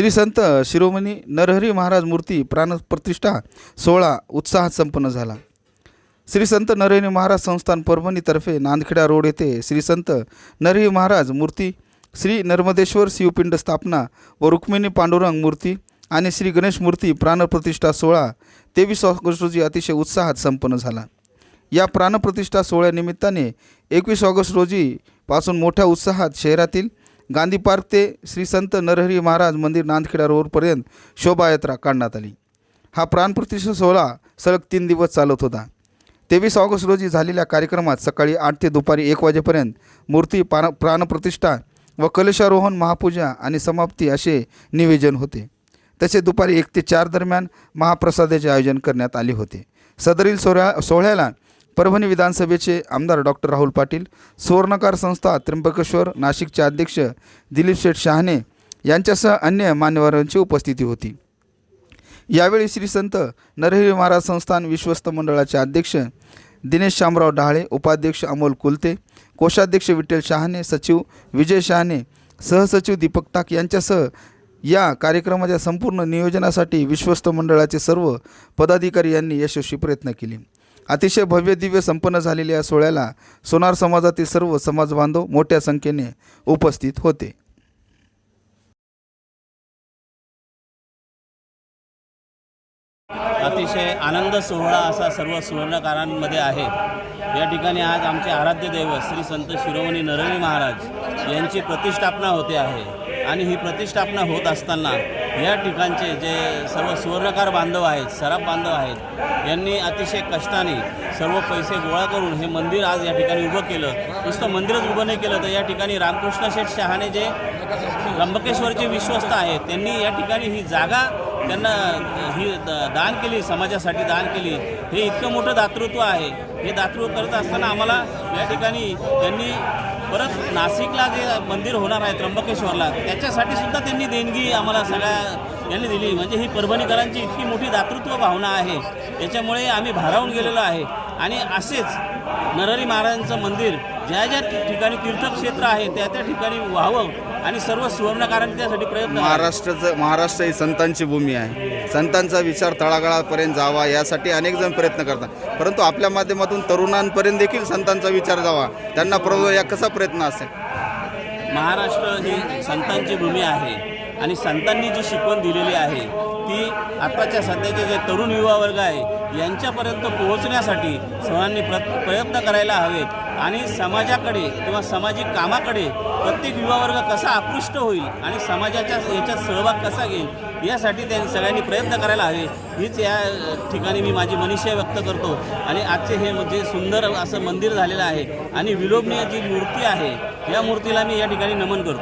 श्री संत शिरोमणी नरहरी महाराज मूर्ती प्राणप्रतिष्ठा सोहळा उत्साहात संपन्न झाला. श्री संत नरहरी महाराज संस्थान परभणीतर्फे नांदखेडा रोड येथे श्री संत नरहरी महाराज मूर्ती श्री नर्मदेश्वर शिवपिंड स्थापना व रुक्मिणी पांडुरंग मूर्ती आणि श्री गणेश मूर्ती प्राणप्रतिष्ठा सोहळा तेवीस ऑगस्ट रोजी अतिशय उत्साहात संपन्न झाला. या प्राणप्रतिष्ठा सोहळ्यानिमित्ताने एकवीस ऑगस्ट रोजी पासून मोठ्या उत्साहात शहरातील गांधी पार्क ते श्री संत नरहरी महाराज मंदिर नांदखेडा रोडपर्यंत शोभायात्रा काढण्यात आली. हा प्राणप्रतिष्ठा सोहळा सलग तीन दिवस चालत होता. तेवीस ऑगस्ट रोजी झालेल्या कार्यक्रमात सकाळी आठ ते दुपारी एक वाजेपर्यंत मूर्ती पान प्राणप्रतिष्ठा व कलशारोहण महापूजा आणि समाप्ती असे निवेदन होते. तसे दुपारी एक ते चार दरम्यान महाप्रसादाचे आयोजन करण्यात आले होते. सदरील सोहळ्या सोहळ्याला परभणी विधानसभेचे आमदार डॉक्टर राहुल पाटील सुवर्णकार संस्था त्र्यंबकेश्वर नाशिकचे अध्यक्ष दिलीप शेठ शहाणे यांच्यासह अन्य मान्यवरांची उपस्थिती होती. यावेळी श्री संत नरहरी महाराज संस्थान विश्वस्त मंडळाचे अध्यक्ष दिनेश शामराव डहाळे उपाध्यक्ष अमोल कुलते कोषाध्यक्ष विठ्ठल शहाणे सचिव विजय शहाणे सहसचिव दीपक टाक यांच्यासह या कार्यक्रमाच्या संपूर्ण नियोजनासाठी विश्वस्त मंडळाचे सर्व पदाधिकारी यांनी यशस्वी प्रयत्न केले. अतिशय भव्य दिव्य संपन्न झालेल्या या सोहळ्याला सोनार समाजातील सर्व समाजबांधव मोठ्या संख्येने उपस्थित होते. अतिशय आनंद सोहळा असा सर्व सुवर्णकारांमध्ये आहे. या ठिकाणी आज आमचे आराध्य दैवत श्री संत शिरोमणी नरवी महाराज यांची प्रतिष्ठापना होते आहे. आणि ही प्रतिष्ठापना होत असताना या ठिकाणचे जे सर्व सुवर्णकार बांधव आहेत सराफ बांधव आहेत यांनी अतिशय कष्टाने सर्व पैसे गोळा करून हे मंदिर आज या ठिकाणी उभं केलं. नुसतं मंदिरच उभं नाही केलं तर या ठिकाणी रामकृष्ण शेठ शहाने जे त्र्यंबकेश्वरचे विश्वस्त आहेत त्यांनी या ठिकाणी ही जागा त्यांना ही द- दान केली. समाजासाठी दान केली हे इतकं मोठं दातृत्व आहे. हे दातृत्व करत असताना आम्हाला या ठिकाणी त्यांनी परत नाशिकला जे मंदिर होणार आहे त्र्यंबकेश्वरला त्याच्यासाठी सुद्धा त्यांनी देणगी आम्हाला सगळ्या यांनी दिली. म्हणजे ही परभणीकरांची इतकी मोठी दातृत्व भावना आहे. त्याच्यामुळे आम्ही भारावून गेलेलो आहे. आणि असेच नरहरी महाराजांचं मंदिर ज्या ज्या ठिकाणी तीर्थक्षेत्र आहे त्या त्या ठिकाणी व्हावं आणि सर्व सुवर्णकारांनी त्यासाठी प्रयत्न. महाराष्ट्राचं महाराष्ट्र ही संतांची भूमी आहे. संतांचा विचार तळागाळापर्यंत जावा यासाठी अनेक जण प्रयत्न करतात. परंतु आपल्या माध्यमातून तरुणांपर्यंत देखील संतांचा विचार जावा. त्यांना प्रभू या कसा प्रयत्न असेल? महाराष्ट्र ही संतांची भूमी आहे. आणि संतांनी जी शिकवण दिलेली आहे ती आत्ताच्या सध्याचे जे तरुण युवा वर्ग आहे यांच्यापर्यंत पोहोचण्यासाठी सर्वांनी प्र प्रयत्न करायला हवेत. आणि समाजाकडे किंवा सामाजिक कामाकडे प्रत्येक युवा वर्ग कसा आकृष्ट होईल आणि समाजाच्या याच्यात सहभाग कसा घेईल यासाठी त्यांनी सगळ्यांनी प्रयत्न करायला हवे. हीच या ठिकाणी मी माझी मनीषा व्यक्त करतो. आणि आजचे हे म्हणजे सुंदर असं मंदिर झालेलं आहे आणि विलोभनीय जी मूर्ती आहे या मूर्तीला मी या ठिकाणी नमन करतो.